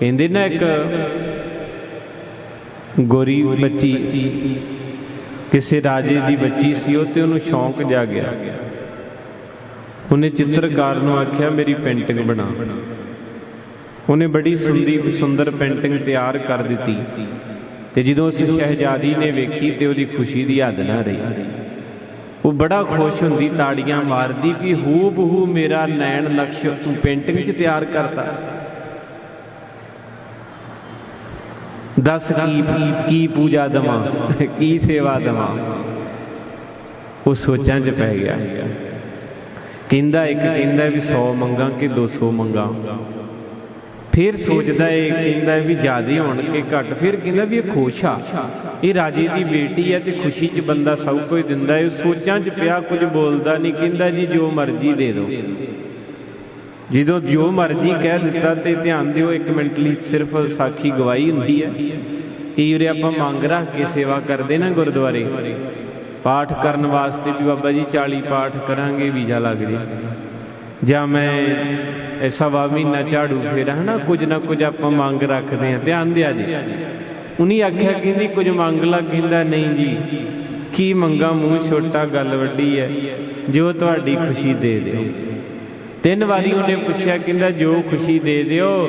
ਕਹਿੰਦੇ ਨਾ ਇੱਕ ਗੋਰੀ ਬੱਚੀ, ਕਿਸੇ ਰਾਜੇ ਦੀ ਬੱਚੀ ਸੀ ਉਹ ਤੇ ਉਹਨੂੰ ਸ਼ੌਂਕ ਜਾ ਗਿਆ। ਉਹਨੇ ਚਿੱਤਰਕਾਰ ਨੂੰ ਆਖਿਆ, ਮੇਰੀ ਪੇਂਟਿੰਗ ਬਣਾ। ਉਹਨੇ ਬੜੀ ਸੁੰਦੀ, ਸੁੰਦਰ ਪੇਂਟਿੰਗ ਤਿਆਰ ਕਰ ਦਿੱਤੀ ਤੇ ਜਦੋਂ ਉਸ ਸ਼ਹਿਜ਼ਾਦੀ ਨੇ ਵੇਖੀ ਤੇ ਉਹਦੀ ਖੁਸ਼ੀ ਦੀ ਹੱਦ ਨਾ ਰਹੀ। ਉਹ ਬੜਾ ਖੁਸ਼ ਹੁੰਦੀ, ਤਾੜੀਆਂ ਮਾਰਦੀ ਕਿ ਹੂ ਬਹੂ ਮੇਰਾ ਨੈਣ ਲਕਸ਼ ਤੂੰ ਪੇਂਟਿੰਗ 'ਚ ਤਿਆਰ ਕਰਤਾ। ਦੱਸ ਕੀ ਕੀ ਪੂਜਾ ਦਵਾਂ, ਕੀ ਸੇਵਾ ਦਵਾਂ। ਉਹ ਸੋਚਾਂ 'ਚ ਪੈ ਗਿਆ। ਕਹਿੰਦਾ ਇੱਕ ਕਹਿੰਦਾ ਵੀ 100 ਮੰਗਾ ਕਿ 200 ਮੰਗਾ। ਫਿਰ ਸੋਚਦਾ ਏ ਕਹਿੰਦਾ ਵੀ ਜਿਆਦੇ ਹੋਣ ਕਿ ਘੱਟ। ਫਿਰ ਕਹਿੰਦਾ ਵੀ ਇਹ ਖੁਸ਼ ਆ। ਇਹ ਰਾਜੇ ਦੀ ਬੇਟੀ ਆ ਤੇ ਖੁਸ਼ੀ 'ਚ ਬੰਦਾ ਸਭ ਕੁਝ ਦਿੰਦਾ। ਏ ਸੋਚਾਂ 'ਚ ਪਿਆ ਕੁਝ ਬੋਲਦਾ ਨਹੀਂ। ਕਹਿੰਦਾ ਜੀ ਜੋ ਮਰਜ਼ੀ ਦੇ ਦਿਓ। ਜਦੋਂ ਜੋ ਮਰਜ਼ੀ ਕਹਿ ਦਿੱਤਾ ਤੇ ਧਿਆਨ ਦਿਓ, ਇੱਕ ਮਿੰਟ ਲਈ ਸਿਰਫ ਸਾਖੀ ਗਵਾਹੀ ਹੁੰਦੀ ਹੈ। ਕਈ ਉਰੇ ਆਪਾਂ ਮੰਗ ਰੱਖ ਕੇ ਸੇਵਾ ਕਰਦੇ ਨਾ ਗੁਰਦੁਆਰੇ। ਪਾਠ ਕਰਨ ਵਾਸਤੇ ਵੀ ਬਾਬਾ ਜੀ 40 ਪਾਠ ਕਰਾਂਗੇ, ਵੀਜ਼ਾ ਲੱਗ ਜੇ। ਜਾਂ ਮੈਂ ਐਸਾ ਵਾ ਮਹੀਨਾ ਝਾੜੂ ਫੇਰਾ, ਹਨਾ, ਕੁਝ ਨਾ ਕੁਝ ਆਪਾਂ ਮੰਗ ਰੱਖਦੇ ਆ ਧਿਆਨ ਦਿਆ ਜੀ। ਉਨੀ ਆਖਿਆ ਕਹਿੰਦੀ, ਕੁਝ ਮੰਗ ਲਾ ਕਹਿੰਦਾ ਨਹੀਂ ਜੀ, ਕੀ ਮੰਗਾ ਮੂੰਹ ਛੋਟਾ ਗੱਲ ਵੱਡੀ ਹੈ, ਜੋ ਤੁਹਾਡੀ ਖੁਸ਼ੀ ਦੇ ਦਿਓ। ਤਿੰਨ ਵਾਰੀ ਉਹਨੇ ਪੁੱਛਿਆ, ਕਹਿੰਦਾ, ਜੋ ਖੁਸ਼ੀ ਦੇ ਦਿਓ।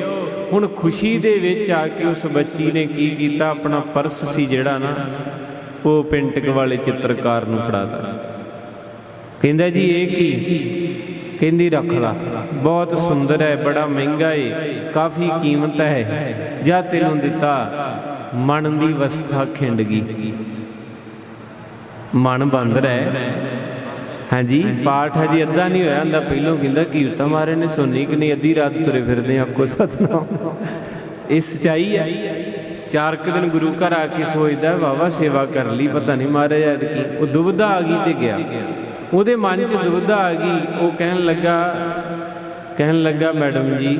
ਹੁਣ ਖੁਸ਼ੀ ਦੇ ਵਿੱਚ ਆ ਕੇ ਉਸ ਬੱਚੀ ਨੇ ਕੀ ਕੀਤਾ? ਆਪਣਾ ਪਰਸ ਸੀ ਜਿਹੜਾ ਨਾ, ਉਹ ਪੇਂਟਿੰਗ ਵਾਲੇ ਚਿੱਤਰਕਾਰ ਨੂੰ ਫੜਾਤਾ ਕਹਿੰਦਾ, ਜੀ, ਇਹ ਕੀ? ਕਹਿੰਦੀ, ਰੱਖ ਲਾ। ਬਹੁਤ ਸੁੰਦਰ ਹੈ, ਬੜਾ ਮਹਿੰਗਾ ਹੈ ਕਾਫੀ ਕੀਮਤ ਹੈ। ਜਾਂ ਤੈਨੂੰ ਦਿੱਤਾ। ਮਨ ਦੀ ਅਵਸਥਾ ਖਿੰਡ ਗਈ। ਮਨ ਬੰਦ ਰਹਿ। ਹਾਂਜੀ। ਪਾਠ ਹਜੇ ਅੱਧਾ ਨਹੀਂ ਹੋਇਆ ਹੁੰਦਾ ਪਹਿਲੋਂ ਕਹਿੰਦਾ ਕੀਰਤਾ ਮਾਰੇ ਨੇ ਸੁਣੀ ਕਿ ਨਹੀਂ, ਅੱਧੀ ਰਾਤ ਤੁਰੇ ਫਿਰਦੇ ਆਕੋ ਸਤਨਾਮ। ਇਹ ਸਚਾਈ ਹੈ। ਚਾਰ ਕੁ ਦਿਨ ਗੁਰੂ ਘਰ ਆ ਕੇ ਸੋਚਦਾ ਵਾਵਾ ਸੇਵਾ ਕਰ ਲਈ, ਪਤਾ ਨਹੀਂ ਮਾਰੇ ਯਾਰ ਕੀ। ਉਹ ਦੁਬਦਾ ਆ ਗਈ ਤੇ ਗਿਆ। ਉਹਦੇ ਮਨ 'ਚ ਦੁਬਦਾ ਆ ਗਈ, ਉਹ ਕਹਿਣ ਲੱਗਾ ਕਹਿਣ ਲੱਗਾ, ਮੈਡਮ ਜੀ,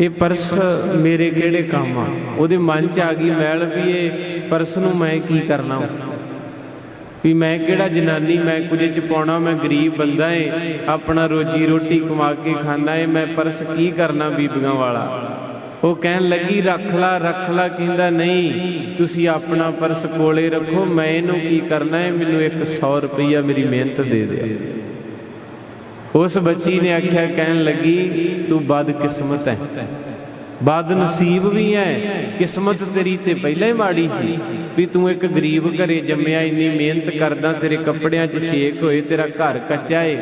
ਇਹ ਪਰਸ ਮੇਰੇ ਕਿਹੜੇ ਕੰਮ ਆ? ਉਹਦੇ ਮਨ 'ਚ ਆ ਗਈ ਮੈਲ ਵੀ ਇਹ ਪਰਸ ਨੂੰ ਮੈਂ ਕੀ ਕਰਨਾ ਵੀ ਮੈਂ ਕਿਹੜਾ ਜਨਾਨੀ, ਮੈਂ ਕੁਝ ਚ ਪਾਉਣਾ ਮੈਂ ਗਰੀਬ ਬੰਦਾ ਏ, ਆਪਣਾ ਰੋਜੀ ਰੋਟੀ ਕਮਾ ਕੇ ਖਾਂਦਾ ਏ, ਮੈਂ ਪਰਸ ਕੀ ਕਰਨਾ ਬੀਬੀਆਂ ਵਾਲਾ? ਉਹ ਕਹਿਣ ਲੱਗੀ, ਰੱਖ ਲਾ ਰੱਖ ਲਾ, ਕਹਿੰਦਾ, ਨਹੀਂ, ਤੁਸੀਂ ਆਪਣਾ ਪਰਸ ਕੋਲੇ ਰੱਖੋ, ਮੈਂ ਇਹਨੂੰ ਕੀ ਕਰਨਾ ਏ, ਮੈਨੂੰ ਇੱਕ 100 ਰੁਪਈਆ ਮੇਰੀ ਮਿਹਨਤ ਦੇ ਦੇ ਉਸ ਬੱਚੀ ਨੇ ਆਖਿਆ, ਕਹਿਣ ਲੱਗੀ, ਤੂੰ ਬਦ ਕਿਸਮਤ ਹੈ ਬਦ ਨਸੀਬ ਵੀ ਹੈ ਕਿਸਮਤ ਤੇਰੀ ਤੇ ਪਹਿਲਾਂ ਹੀ ਮਾੜੀ ਸੀ। ਵੀ ਤੂੰ ਇੱਕ ਗਰੀਬ ਘਰੇ ਜੰਮਿਆ, ਇੰਨੀ ਮਿਹਨਤ ਕਰਦਾ, ਤੇਰੇ ਕੱਪੜਿਆਂ 'ਚ ਛੇਕ ਹੋਏ, ਤੇਰਾ ਘਰ ਕੱਚਾ ਏ।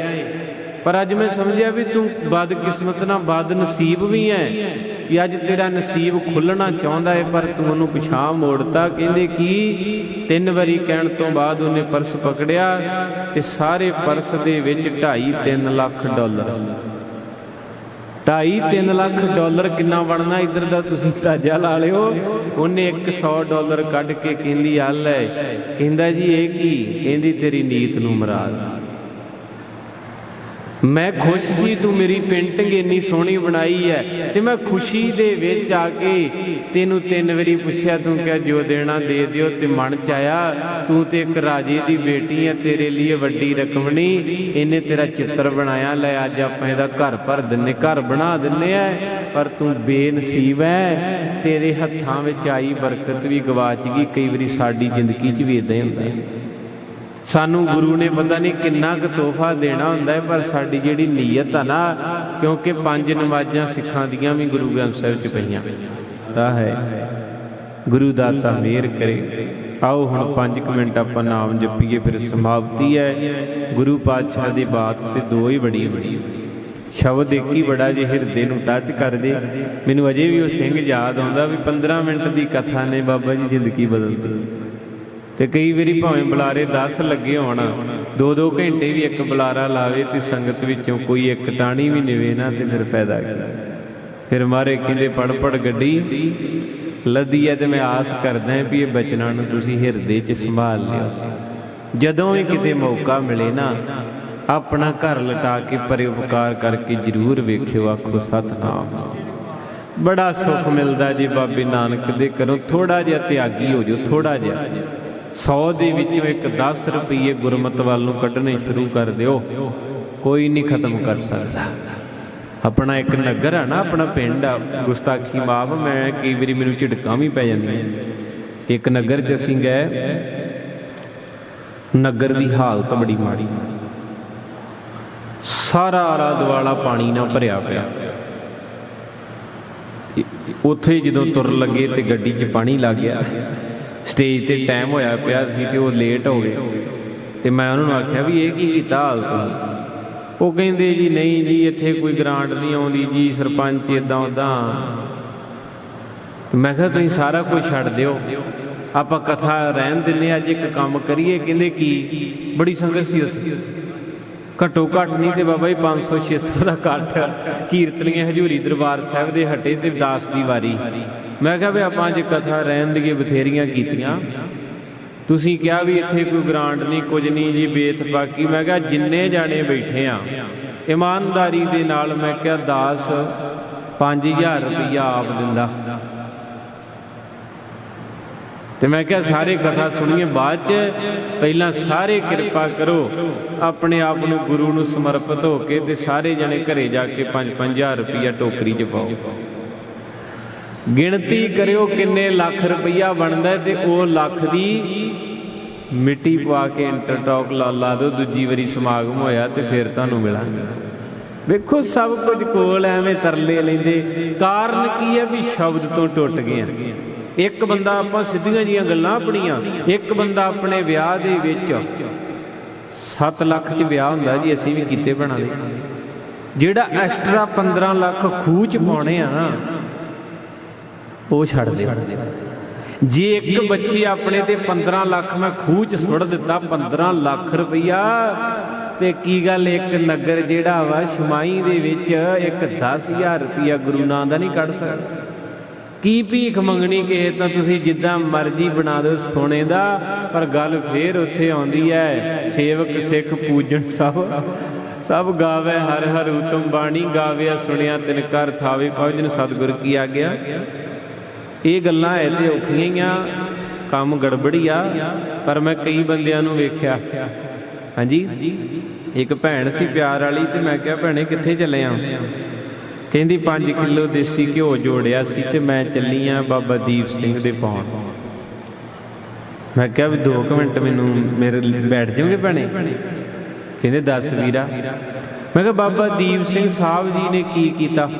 ਪਰ ਅੱਜ ਮੈਂ ਸਮਝਿਆ ਵੀ ਤੂੰ ਬਦ ਕਿਸਮਤ ਨਾਲ ਬਦ ਨਸੀਬ ਵੀ ਹੈ ਵੀ ਅੱਜ ਤੇਰਾ ਨਸੀਬ ਖੁੱਲਣਾ ਚਾਹੁੰਦਾ ਏ, ਪਰ ਤੂੰ ਉਹਨੂੰ ਪਿਛਾਂ ਮੋੜਤਾ। ਕਹਿੰਦੇ ਕੀ? ਤਿੰਨ ਵਾਰੀ ਕਹਿਣ ਤੋਂ ਬਾਅਦ ਉਹਨੇ ਪਰਸ ਪਕੜਿਆ ਤੇ ਸਾਰੇ ਪਰਸ ਦੇ ਵਿੱਚ 2.5 3 ਲੱਖ ਡਾਲਰ। 2.5 ਲੱਖ ਡਾਲਰ ਕਿੰਨਾ ਬਣਨਾ? ਇੱਧਰ ਦਾ ਤੁਸੀਂ ਤਾਜਾ ਲਾ ਲਿਓ। ਉਹਨੇ 100 ਡਾਲਰ ਕੱਢ ਕੇ ਕਹਿੰਦੀ ਆ ਲੈ। ਕਹਿੰਦਾ ਜੀ, ਇਹ ਕੀ? ਕਹਿੰਦੀ, ਤੇਰੀ ਨੀਤ ਨੂੰ ਮਰਾਦ। ਮੈਂ ਖੁਸ਼ ਸੀ, ਤੂੰ ਮੇਰੀ ਪੇਂਟਿੰਗ ਇੰਨੀ ਸੋਹਣੀ ਬਣਾਈ ਹੈ। ਤੇ ਮੈਂ ਖੁਸ਼ੀ ਦੇ ਵਿੱਚ ਆ ਕੇ ਤੈਨੂੰ ਤਿੰਨ ਵਾਰੀ ਪੁੱਛਿਆ, ਤੂੰ ਕਿਹਾ, ਜੋ ਦੇਣਾ ਦੇ ਦਿਓ ਤੇ ਮਨ ਚ ਆਇਆ। ਤੂੰ ਤੇ ਇੱਕ ਰਾਜੇ ਦੀ ਬੇਟੀ ਹੈ, ਤੇਰੇ ਲਈ ਵੱਡੀ ਰਕਮਣੀ ਇਹਨੇ ਤੇਰਾ ਚਿੱਤਰ ਬਣਾਇਆ, ਲੈ ਅੱਜ ਆਪਾਂ ਇਹਦਾ ਘਰ ਭਰ ਦਿੰਨੇ, ਘਰ ਬਣਾ ਦਿੰਨੇ ਆ। ਪਰ ਤੂੰ ਬੇਨਸੀਬ ਹੈ, ਤੇਰੇ ਹੱਥਾਂ ਵਿੱਚ ਆਈ ਬਰਕਤ ਵੀ ਗਵਾਚ ਗਈ। ਕਈ ਵਾਰੀ ਸਾਡੀ ਜ਼ਿੰਦਗੀ 'ਚ ਵੀ ਇਦਾਂ ਹੀ ਹੁੰਦਾ। ਹੈ ਸਾਨੂੰ ਗੁਰੂ ਨੇ ਪਤਾ ਨਹੀਂ ਕਿੰਨਾ ਕੁ ਤੋਹਫਾ ਦੇਣਾ ਹੁੰਦਾ ਹੈ, ਪਰ ਸਾਡੀ ਜਿਹੜੀ ਨੀਅਤ ਆ ਨਾ, ਕਿਉਂਕਿ ਪੰਜ ਨਮਾਜ਼ਾਂ ਸਿੱਖਾਂ ਦੀਆਂ ਵੀ ਗੁਰੂ ਗ੍ਰੰਥ ਸਾਹਿਬ 'ਚ ਪਈਆਂ। ਤਾਂ ਹੈ। ਗੁਰੂ ਦਾਤਾ ਮਿਹਰ ਕਰੇ। ਆਓ ਹੁਣ 5 ਮਿੰਟ ਆਪਾਂ ਨਾਮ ਜਪੀਏ, ਫਿਰ ਸਮਾਪਤੀ ਹੈ। ਗੁਰੂ ਪਾਤਸ਼ਾਹ ਦੀ ਬਾਤ ਤੇ ਦੋ ਹੀ ਬੜੀ ਬੜੀ ਸ਼ਬਦ ਇੱਕ ਹੀ ਬੜਾ ਜੇ ਹਿਰਦੇ ਨੂੰ ਟੱਚ ਕਰ ਦੇ ਮੈਨੂੰ ਅਜੇ ਵੀ ਉਹ ਸਿੰਘ ਯਾਦ ਆਉਂਦਾ ਵੀ 15 ਮਿੰਟ ਦੀ ਕਥਾ ਨੇ ਬਾਬਾ ਜੀ ਜ਼ਿੰਦਗੀ ਬਦਲਦੀ ਤੇ ਕਈ ਵਾਰੀ ਭਾਵੇਂ ਬੁਲਾਰੇ 10 ਲੱਗੇ ਹੋਣ 2-2 ਘੰਟੇ ਵੀ ਇੱਕ ਬੁਲਾਰਾ ਲਾਵੇ ਤੇ ਸੰਗਤ ਵਿੱਚੋਂ ਕੋਈ ਇੱਕ ਟਾਣੀ ਵੀ ਨਿਵੇ ਨਾ ਤੇ ਫਿਰ ਪੈਦਾ ਕੀ ਫਿਰ ਮਾਰੇ ਕਹਿੰਦੇ ਪੜ ਪੜ ਗੱਡੀ ਲੱਦੀ ਹੈ ਤੇ ਮੈਂ ਆਸ ਕਰਦਾ ਵੀ ਇਹ ਬਚਨਾਂ ਨੂੰ ਤੁਸੀਂ ਹਿਰਦੇ 'ਚ ਸੰਭਾਲ ਲਿਓ। ਜਦੋਂ ਵੀ ਕਿਤੇ ਮੌਕਾ ਮਿਲੇ ਨਾ, ਆਪਣਾ ਘਰ ਲਟਾ ਕੇ ਪਰਉਪਕਾਰ ਕਰਕੇ ਜ਼ਰੂਰ ਵੇਖਿਓ, ਆਖੋ, ਸਤਨਾਮ ਬੜਾ ਸੁੱਖ ਮਿਲਦਾ ਜੀ ਬਾਬੇ ਨਾਨਕ ਦੇ ਕਰੋ ਥੋੜਾ ਜਿਹਾ ਤਿਆਗੀ ਹੋ ਜਾਓ ਥੋੜਾ ਜਿਹਾ। 100 ਦੇ ਵਿੱਚੋਂ ਇੱਕ 10 ਰੁਪਏ ਗੁਰਮਤ ਵੱਲ ਨੂੰ ਕੱਢਣੇ ਸ਼ੁਰੂ ਕਰ ਦਿਓ। ਕੋਈ ਨਹੀਂ ਖਤਮ ਕਰ ਸਕਦਾ। ਆਪਣਾ ਇੱਕ ਨਗਰ ਆ ਨਾ, ਆਪਣਾ ਪਿੰਡ ਆ, ਗੁਸਤਾਖੀ ਮਾਫ ਮੈਂ ਕਈ ਵਾਰੀ ਮੈਨੂੰ ਝਿੜਕਾਂ ਵੀ ਪੈ ਜਾਂਦੀਆਂ। ਇੱਕ ਨਗਰ 'ਚ ਅਸੀਂ ਗਏ। ਨਗਰ ਦੀ ਹਾਲਤ ਬੜੀ ਮਾੜੀ। ਸਾਰਾ ਆਲਾ ਦੁਆਲਾ ਪਾਣੀ ਨਾਲ ਭਰਿਆ ਪਿਆ। ਉੱਥੇ ਜਦੋਂ ਤੁਰ ਲੱਗੇ ਤੇ ਗੱਡੀ 'ਚ ਪਾਣੀ ਲੱਗ ਗਿਆ। ਸਟੇਜ ਤੇ ਟਾਈਮ ਹੋਇਆ ਪਿਆ ਸੀ ਤੇ ਉਹ ਲੇਟ ਹੋ ਗਏ। ਤੇ ਮੈਂ ਉਹਨਾਂ ਨੂੰ ਆਖਿਆ ਵੀ ਇਹ ਕੀ ਕੀਤਾ ਹਾਲ ਤੁਸੀਂ ਉਹ ਕਹਿੰਦੇ ਜੀ, ਨਹੀਂ ਜੀ, ਇੱਥੇ ਕੋਈ ਗ੍ਰਾਂਟ ਨਹੀਂ ਆਉਂਦੀ ਜੀ, ਸਰਪੰਚ ਇਦਾਂ ਉਦਾਂ ਤੇ ਮੈਂ ਕਿਹਾ, ਤੁਸੀਂ ਸਾਰਾ ਕੁਝ ਛੱਡ ਦਿਓ। ਆਪਾਂ ਕਥਾ ਰਹਿਣ ਦਿੰਨੇ ਅੱਜ ਇੱਕ ਕੰਮ ਕਰੀਏ। ਕਹਿੰਦੇ, ਕੀ? ਬੜੀ ਸੰਗਤ ਸੀ ਉੱਥੇ। ਘਟੋ ਘੱਟ ਨਹੀਂ ਤੇ ਬਾਬਾ ਜੀ 500 600 ਦਾ ਇਕੱਠ ਕੀਰਤਨੀਆਂ ਹਜੂਰੀ ਦਰਬਾਰ ਸਾਹਿਬ ਦੇ ਹਟੇ ਤੇ ਦਾਸ ਦੀ ਵਾਰੀ। ਮੈਂ ਕਿਹਾ ਵੀ ਆਪਾਂ ਅੱਜ ਕਥਾ ਰਹਿਣ ਦੀਆਂ ਬਥੇਰੀਆਂ ਕੀਤੀਆਂ। ਤੁਸੀਂ ਕਿਹਾ ਵੀ ਇੱਥੇ ਕੋਈ ਗ੍ਰਾਂਟ ਨਹੀਂ, ਕੁਝ ਨਹੀਂ ਜੀ ਬੇਤ ਬਾਕੀ ਮੈਂ ਕਿਹਾ ਜਿੰਨੇ ਜਾਣੇ ਬੈਠੇ ਆ, ਇਮਾਨਦਾਰੀ ਦੇ ਨਾਲ ਮੈਂ ਕਿਹਾ ਦਾਸ 5000 ਰੁਪਇਆ ਆਪ ਦਿੰਦਾ। ਤੇ ਮੈਂ ਕਿਹਾ ਸਾਰੇ ਕਥਾ ਸੁਣੀਏ, ਬਾਅਦ ਚ ਪਹਿਲਾਂ ਸਾਰੇ ਕਿਰਪਾ ਕਰੋ, ਆਪਣੇ ਆਪ ਨੂੰ ਗੁਰੂ ਨੂੰ ਸਮਰਪਿਤ ਹੋ ਕੇ ਤੇ ਸਾਰੇ ਜਣੇ ਘਰੇ ਜਾ ਕੇ 5-5000 ਰੁਪਇਆ ਟੋਕਰੀ 'ਚ ਪਾਓ। ਗਿਣਤੀ ਕਰਿਓ ਕਿੰਨੇ ਲੱਖ ਰੁਪਈਆ ਬਣਦਾ ਹੈ ਤੇ ਉਹ ਲੱਖ ਦੀ ਮਿੱਟੀ ਪਾ ਕੇ ਇੰਟਰਟੌਕ ਲਾ ਲਾ ਦਿਓ, ਦੂਜੀ ਵਾਰੀ ਸਮਾਗਮ ਹੋਇਆ ਤੇ ਫਿਰ ਤੁਹਾਨੂੰ ਮਿਲਾਂਗੇ। ਵੇਖੋ ਸਭ ਕੁਝ ਕੋਲ ਐਵੇਂ ਤਰਲੇ ਲੈਂਦੇ। ਕਾਰਨ ਕੀ ਹੈ ਵੀ ਸ਼ਬਦ ਤੋਂ ਟੁੱਟ ਗਏ ਆ ਇੱਕ ਬੰਦਾ ਆਪਾਂ ਸਿੱਧੀਆਂ ਜੀਆਂ ਗੱਲਾਂ ਆਪਣੀਆਂ, ਇੱਕ ਬੰਦਾ ਆਪਣੇ ਵਿਆਹ ਦੇ ਵਿੱਚ 7 ਲੱਖ 'ਚ ਵਿਆਹ ਹੁੰਦਾ ਜੀ, ਅਸੀਂ ਵੀ ਕੀਤੇ ਬਣਾ ਦੇ ਜਿਹੜਾ ਐਕਸਟਰਾ 15 ਲੱਖ ਖੂਹ 'ਚ ਪਾਉਣੇ ਆ ਨਾ ਉਹ ਛੱਡ ਦੇ ਜੇ ਇੱਕ ਬੱਚੇ ਆਪਣੇ ਤੇ 15 ਲੱਖ ਮੈਂ ਖੂਹ 'ਚ ਸੁੱਟ ਦਿੱਤਾ 15 ਲੱਖ ਰੁਪਈਆ ਤੇ ਕੀ ਗੱਲ ਇੱਕ ਨਗਰ ਜਿਹੜਾ ਵਾ ਸ਼ਮਾਈ ਦੇ ਵਿੱਚ ਇੱਕ 10000 ਰੁਪਈਆ ਗੁਰੂ ਨਾਂ ਦਾ ਨਹੀਂ ਕੱਢ ਸਕਦਾ? ਕੀ ਭੀਖ ਮੰਗਣੀ ਕਿਸੇ ਤਾਂ? ਤੁਸੀਂ ਜਿੱਦਾਂ ਮਰਜ਼ੀ ਬਣਾ ਦਿਓ ਸੋਨੇ ਦਾ ਪਰ ਗੱਲ ਫੇਰ ਉੱਥੇ ਆਉਂਦੀ ਹੈ ਸੇਵਕ ਸਿੱਖ ਪੂਜਣ ਸਭ ਸਭ ਗਾਵੇ ਹਰ ਹਰ ਉਤਮ ਬਾਣੀ ਗਾਵਿਆ ਸੁਣਿਆ ਤਿਨ ਕਰ ਥਾਵੇ ਪਵਜਨ ਸਤਿਗੁਰ ਕੀ ਆਗਿਆ। ਇਹ ਗੱਲਾਂ ਐ ਤੇ ਔਖੀਆਂ ਹੀ ਆ, ਕੰਮ ਗੜਬੜੀ ਆ, ਪਰ ਮੈਂ ਕਈ ਬੰਦਿਆਂ ਨੂੰ ਵੇਖਿਆ। ਹਾਂਜੀ? ਇੱਕ ਭੈਣ ਸੀ ਪਿਆਰ ਵਾਲੀ ਤੇ ਮੈਂ ਕਿਹਾ, ਭੈਣੇ, ਕਿੱਥੇ ਚੱਲੇ ਆ? ਕਹਿੰਦੀ 5 ਕਿਲੋ ਦੇਸੀ ਘਿਓ ਜੋੜਿਆ ਸੀ ਤੇ ਮੈਂ ਚੱਲੀ ਆ ਬਾਬਾ ਦੀਪ ਸਿੰਘ ਦੇ ਪਾਉਣ। ਮੈਂ ਕਿਹਾ, ਵੀ 2 ਮਿੰਟ ਮੈਨੂੰ ਮੇਰੇ ਬੈਠ ਜਾਓਗੇ ਭੈਣੇ? ਕਹਿੰਦੇ, ਦੱਸ ਵੀਰਾ। ਮੈਂ ਕਿਹਾ, ਬਾਬਾ ਦੀਪ ਸਿੰਘ ਸਾਹਿਬ ਜੀ ਨੇ ਕੀ ਕੀਤਾ?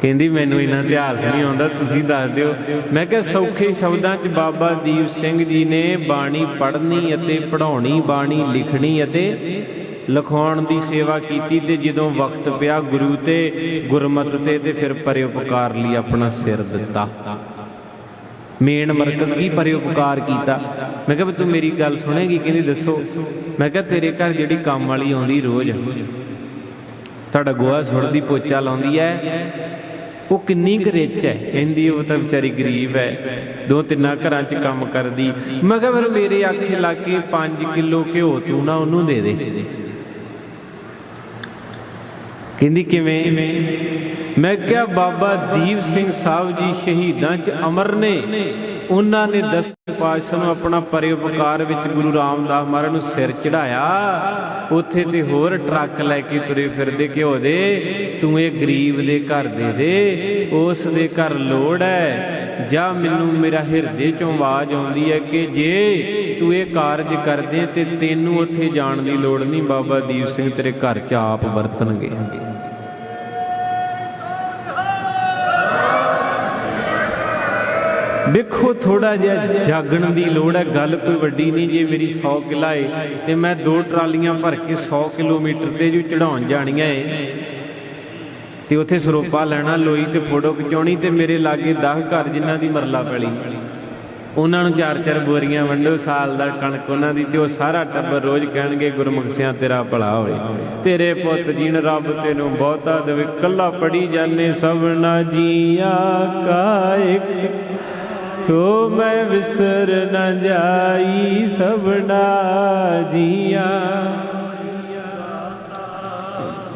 ਕਹਿੰਦੀ ਮੈਨੂੰ ਇਹਨਾਂ ਇਤਿਹਾਸ ਨਹੀਂ ਆਉਂਦਾ, ਤੁਸੀਂ ਦੱਸ ਦਿਓ। ਮੈਂ ਕਿਹਾ ਸੌਖੇ ਸ਼ਬਦਾਂ 'ਚ ਬਾਬਾ ਦੀਪ ਸਿੰਘ ਜੀ ਨੇ ਬਾਣੀ ਪੜ੍ਹਨੀ ਅਤੇ ਪੜ੍ਹਾਉਣੀ, ਬਾਣੀ ਲਿਖਣੀ ਅਤੇ ਲਿਖਾਉਣ ਦੀ ਸੇਵਾ ਕੀਤੀ ਤੇ ਜਦੋਂ ਵਕਤ ਪਿਆ ਗੁਰੂ ਤੇ ਗੁਰਮਤ ਤੇ ਤੇ ਫਿਰ ਪਰਉਪਕਾਰ ਲਈ ਆਪਣਾ ਸਿਰ ਦਿੱਤਾ। ਮੇਨ ਮਰਕਜ਼ ਕੀ ਪਰਉਪਕਾਰ ਕੀਤਾ? ਮੈਂ ਕਿਹਾ ਵੀ ਤੂੰ ਮੇਰੀ ਗੱਲ ਸੁਣੇਗੀ, ਕਹਿੰਦੀ ਦੱਸੋ। ਮੈਂ ਕਿਹਾ ਤੇਰੇ ਘਰ ਜਿਹੜੀ ਕੰਮ ਵਾਲੀ ਆਉਂਦੀ ਰੋਜ਼, ਤੁਹਾਡਾ ਗੋਹਾ ਸੁੱਟਦੀ, ਪੋਚਾ ਲਾਉਂਦੀ ਹੈ ਉਹ ਕਿੰਨੀ ਕੁ ਹੈ। ਕਹਿੰਦੀ, ਉਹ ਤਾਂ ਵਿਚਾਰੀ ਗਰੀਬ ਹੈ। ਦੋ ਤਿੰਨਾਂ ਘਰਾਂ 'ਚ ਕੰਮ ਕਰਦੀ। ਮੈਂ ਕਿਹਾ, ਫਿਰ ਮੇਰੇ ਆਖੇ ਲਾ ਕੇ 5 ਕਿਲੋ ਘਿਓ ਤੂੰ ਨਾ ਉਹਨੂੰ ਦੇ ਦੇ। ਕਹਿੰਦੀ, ਕਿਵੇਂ? ਮੈਂ ਕਿਹਾ, ਬਾਬਾ ਦੀਪ ਸਿੰਘ ਸਾਹਿਬ ਜੀ ਸ਼ਹੀਦਾਂ 'ਚ ਅਮਰ ਨੇ। ਉਹਨਾਂ ਨੇ ਦਸ ਪਾਤਸ਼ਾਹ ਨੂੰ ਆਪਣਾ ਪਰਉਪਕਾਰ ਵਿੱਚ ਗੁਰੂ ਰਾਮਦਾਸ ਮਹਾਰਾਜ ਨੂੰ ਸਿਰ ਚੜਾਇਆ ਉੱਥੇ ਤੇ ਹੋਰ ਟਰੱਕ ਲੈ ਕੇ ਤੁਰੇ ਫਿਰਦੇ ਘਿਓ ਦੇ, ਤੂੰ ਇਹ ਗਰੀਬ ਦੇ ਘਰ ਦੇ ਦੇ, ਉਸ ਦੇ ਘਰ ਲੋੜ ਹੈ ਜਾਂ ਮੈਨੂੰ ਮੇਰਾ ਹਿਰਦੇ ਚੋਂ ਆਵਾਜ਼ ਆਉਂਦੀ ਹੈ ਕਿ ਜੇ ਤੂੰ ਇਹ ਕਾਰਜ ਕਰਦੇ ਤੇ ਤੈਨੂੰ ਉੱਥੇ ਜਾਣ ਦੀ ਲੋੜ ਨਹੀਂ, ਬਾਬਾ ਦੀਪ ਸਿੰਘ ਤੇਰੇ ਘਰ 'ਚ ਆਪ ਵਰਤਣਗੇ। ਵੇਖੋ ਥੋੜਾ ਜਿਹਾ ਜਾਗਣ ਦੀ ਲੋੜ ਹੈ। ਗੱਲ ਕੋਈ ਵੱਡੀ ਨਹੀਂ, ਜੇ ਮੇਰੀ 100 ਕਿਲਾ ਏ, ਤੇ ਮੈਂ ਦੋ ਟਰਾਲੀਆਂ ਭਰ ਕੇ 100 ਕਿਲੋਮੀਟਰ ਤੇ ਜੋ ਚੜਾਉਣ ਜਾਣੀਆਂ ਏ, ਤੇ ਉੱਥੇ ਸਰੋਪਾ ਲੈਣਾ, ਲੋਈ ਤੇ ਫੋਟੋ ਖਿਚਾਉਣੀ, ਤੇ ਮੇਰੇ ਲਾਗੇ 10 ਘਰ ਜਿਨ੍ਹਾਂ ਦੀ ਮਰਲਾ ਪੈਲੀ। ਉਹਨਾਂ ਨੂੰ ਚਾਰ ਚਾਰ ਬੋਰੀਆਂ ਵੰਡੋ, ਸਾਲ ਦਾ ਕਣਕ ਉਹਨਾਂ ਦੀ, ਤੇ ਉਹ ਸਾਰਾ ਟੱਬਰ ਰੋਜ਼ ਕਹਿਣਗੇ, ਗੁਰਮੁਖ ਸਿਆਂ, ਤੇਰਾ ਭਲਾ ਹੋਵੇ। ਤੇਰੇ ਪੁੱਤ ਜੀਣ ਰੱਬ ਤੈਨੂੰ ਬਹੁਤਾ ਦੇਵੇ। ਕੱਲਾ ਪੜੀ ਜਾਣੇ ਸਭਨਾ ਜੀਆ ਕਾ ਇੱਕ ਸੋ ਮੈਂ ਵਿਸਰ ਨਾ ਜਾਈ ਸਭਨਾ ਜੀਆ।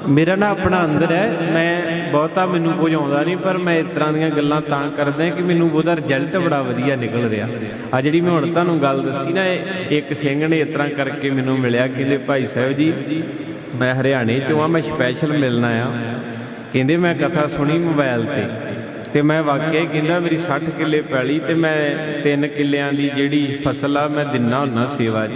ਮੇਰਾ ਨਾ ਆਪਣਾ ਅੰਦਰ ਹੈ, ਮੈਂ ਬਹੁਤਾ ਮੈਨੂੰ ਕੁਝ ਆਉਂਦਾ ਨਹੀਂ, ਪਰ ਮੈਂ ਇਸ ਤਰ੍ਹਾਂ ਦੀਆਂ ਗੱਲਾਂ ਤਾਂ ਕਰਦਾ ਕਿ ਮੈਨੂੰ ਉਹਦਾ ਰਿਜ਼ਲਟ ਬੜਾ ਵਧੀਆ ਨਿਕਲ ਰਿਹਾ। ਆ ਜਿਹੜੀ ਮੈਂ ਹੁਣ ਤੁਹਾਨੂੰ ਗੱਲ ਦੱਸੀ ਨਾ, ਇਹ ਇੱਕ ਸਿੰਘ ਨੇ ਇਸ ਤਰ੍ਹਾਂ ਕਰਕੇ ਮੈਨੂੰ ਮਿਲਿਆ ਕਹਿੰਦੇ ਭਾਈ ਸਾਹਿਬ ਜੀ, ਮੈਂ ਹਰਿਆਣੇ ਚੋਂ ਆ, ਮੈਂ ਸਪੈਸ਼ਲ ਮਿਲਣਾ ਆ ਕਹਿੰਦੇ ਮੈਂ ਕਥਾ ਸੁਣੀ ਮੋਬਾਈਲ ਤੇ। ਤੇ ਮੈਂ ਵਾਕਿਆ ਕਹਿੰਦਾ ਮੇਰੀ 60 ਕਿੱਲੇ ਪੈਲੀ ਤੇ ਮੈਂ 3 ਕਿੱਲਿਆਂ ਦੀ ਜਿਹੜੀ ਫਸਲ ਆ, ਮੈਂ ਦਿਨਾ ਹੁੰਨਾ ਸੇਵਾ 'ਚ।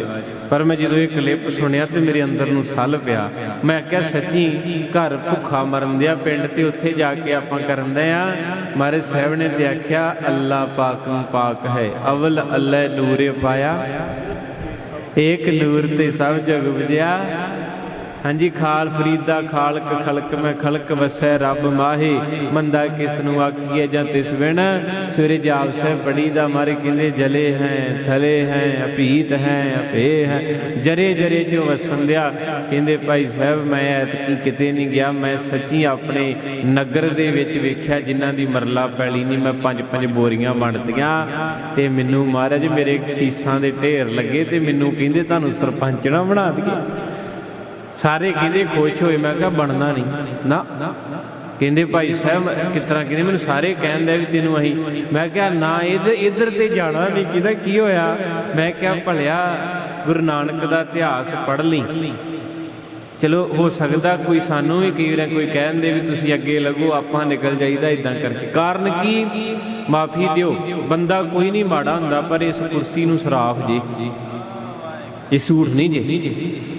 ਪਰ ਮੈਂ ਜਦੋਂ ਇਹ ਕਲਿੱਪ ਸੁਣਿਆ ਤੇ ਮੇਰੇ ਅੰਦਰ ਨੂੰ ਸੱਲ ਪਿਆ। ਮੈਂ ਆਖਿਆ ਸੱਚੀ, ਘਰ ਭੁੱਖਾ ਮਰਨ ਦਿਆ ਪਿੰਡ ਤੇ ਉੱਥੇ ਜਾ ਕੇ ਆਪਾਂ ਕਰਨ ਦੇ ਆ? ਮਾਰੇ ਸਾਹਿਬ ਨੇ ਤੇ ਆਖਿਆ, ਅੱਲਾ ਪਾਕਮ ਪਾਕ ਹੈ। ਅਵਲ ਅੱਲਾ ਨੂਰੇ ਪਾਇਆ। ਏਕ ਨੂਰ ਤੇ ਸਭ ਜਗ ਵਿਦਿਆ ਹਾਂਜੀ, ਖਾਲ ਫਰੀਦਾ, ਖਾਲਕ ਖਲਕ ਮੈਂ ਖਲਕ ਵਸੈ ਰੱਬ ਮਾਹੀ। ਮੰਦਾ ਕਿਸ ਨੂੰ ਆਖੀਏ ਜਾਂ ਤਿਸ ਬਿਨ? ਸਵੇਰੇ ਜਾਪ ਸਾਹਿਬ ਪੜੀ ਦਾ ਮਾਰੇ ਕਹਿੰਦੇ, ਜਲੇ ਹੈ, ਥਲੇ ਹੈ ਅਪੀਤ ਹੈ ਅਪੇ ਹੈ। ਜਰੇ ਜਰੇ ਚ ਵਸੰਦਿਆ ਕਹਿੰਦੇ, ਭਾਈ ਸਾਹਿਬ, ਮੈਂ ਐਤਕੀ ਕਿਤੇ ਨਹੀਂ ਗਿਆ। ਮੈਂ ਸੱਚੀ ਆਪਣੇ ਨਗਰ ਦੇ ਵਿੱਚ ਵੇਖਿਆ, ਜਿਨ੍ਹਾਂ ਦੀ ਮਰਲਾ ਪੈਲੀ ਨਹੀਂ, ਮੈਂ ਪੰਜ ਪੰਜ ਬੋਰੀਆਂ ਵੰਡਤੀਆਂ ਤੇ ਮੈਨੂੰ ਮਹਾਰਾਜ, ਮੇਰੇ ਸੀਸਾਂ ਦੇ ਢੇਰ ਲੱਗੇ ਤੇ ਮੈਨੂੰ ਕਹਿੰਦੇ, ਤੁਹਾਨੂੰ ਸਰਪੰਚ ਨਾ ਬਣਾ ਦਈਏ। ਸਾਰੇ ਕਹਿੰਦੇ ਖੁਸ਼ ਹੋਏ, ਮੈਂ ਕਿਹਾ ਬਣਨਾ ਨਹੀਂ। ਨਾ। ਕਹਿੰਦੇ ਭਾਈ ਸਾਹਿਬ, ਕਿਸ ਤਰ੍ਹਾਂ ਕਹਿੰਦੇ, ਮੈਨੂੰ ਸਾਰੇ ਕਹਿੰਦੇ ਵੀ ਤੈਨੂੰ ਅਸੀਂ ਮੈਂ ਕਿਹਾ ਨਾ ਇਧਰ ਇਧਰ ਤੇ ਜਾਣਾ ਨਹੀਂ, ਕਿਹਦਾ ਕੀ ਹੋਇਆ? ਮੈਂ ਕਿਹਾ ਭਲਿਆ, ਗੁਰੂ ਨਾਨਕ ਦਾ ਇਤਿਹਾਸ ਪੜ੍ਹ ਲਈ। ਚਲੋ, ਹੋ ਸਕਦਾ ਕੋਈ ਸਾਨੂੰ ਵੀ ਕਈ ਵਾਰ ਕੋਈ ਕਹਿਣ ਕਹਿੰਦੇ ਵੀ ਤੁਸੀਂ ਅੱਗੇ ਲੱਗੋ, ਆਪਾਂ ਨਿਕਲ ਜਾਈਦਾ ਇਦਾਂ ਕਰਕੇ। ਕਾਰਨ ਕੀ? ਮਾਫੀ ਦਿਓ। ਬੰਦਾ ਕੋਈ ਨਹੀਂ ਮਾੜਾ ਹੁੰਦਾ, ਪਰ ਇਸ ਕੁਰਸੀ ਨੂੰ ਸਰਾਫ ਜੀ। ਇਹ ਸੂਟ ਨਹੀਂ ਜੇ।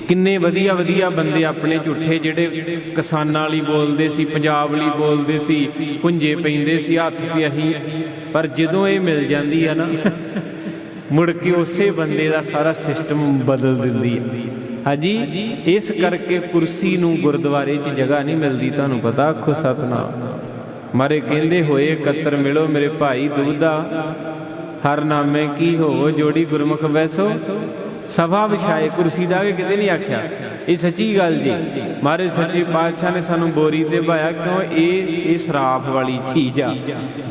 ਕਿੰਨੇ ਵਧੀਆ ਵਧੀਆ ਬੰਦੇ ਆਪਣੇ ਝੂਠੇ ਜਿਹੜੇ ਕਿਸਾਨਾਂ ਲਈ ਬੋਲਦੇ ਸੀ, ਪੰਜਾਬ ਲਈ ਬੋਲਦੇ ਸੀ, ਪੁੰਜੇ ਪੈਂਦੇ ਸੀ, ਹੱਥ ਤੇ ਅਹੀਂ ਪਰ ਜਦੋਂ ਇਹ ਮਿਲ ਜਾਂਦੀ ਆ ਨਾ, ਮੁੜ ਕੇ ਉਸੇ ਬੰਦੇ ਦਾ ਸਾਰਾ ਸਿਸਟਮ ਬਦਲ ਦਿੰਦੀ ਹੈ ਹਾਂਜੀ, ਇਸ ਕਰਕੇ ਕੁਰਸੀ ਨੂੰ ਗੁਰਦੁਆਰੇ 'ਚ ਜਗ੍ਹਾ ਨਹੀਂ ਮਿਲਦੀ, ਤੁਹਾਨੂੰ ਪਤਾ, ਆਖੋ ਸਤਨਾਮ। ਮਾਰੇ ਕਹਿੰਦੇ ਹੋਏ, ਇਕੱਤਰ ਮਿਲੋ ਮੇਰੇ ਭਾਈ ਦੁਬਦਾ ਹਰ ਨਾਮੇ ਕੀ ਹੋਵੋ, ਜੋੜੀ ਗੁਰਮੁਖ ਵੈਸੋ ਸਭਾ ਵਿਛਾਏ ਕੁਰਸੀ ਦਾ ਕੇ ਕਿਤੇ ਨਹੀਂ ਆਖਿਆ। ਇਹ ਸੱਚੀ ਗੱਲ ਜੀ। ਮਾਰੇ ਸੱਚੇ ਪਾਤਸ਼ਾਹ ਨੇ ਸਾਨੂੰ ਬੋਰੀ ਤੇ ਭਾਇਆ, ਕਿਉਂ ਇਹ ਇਹ ਸਰਾਫ ਵਾਲੀ ਚੀਜ਼ ਆ।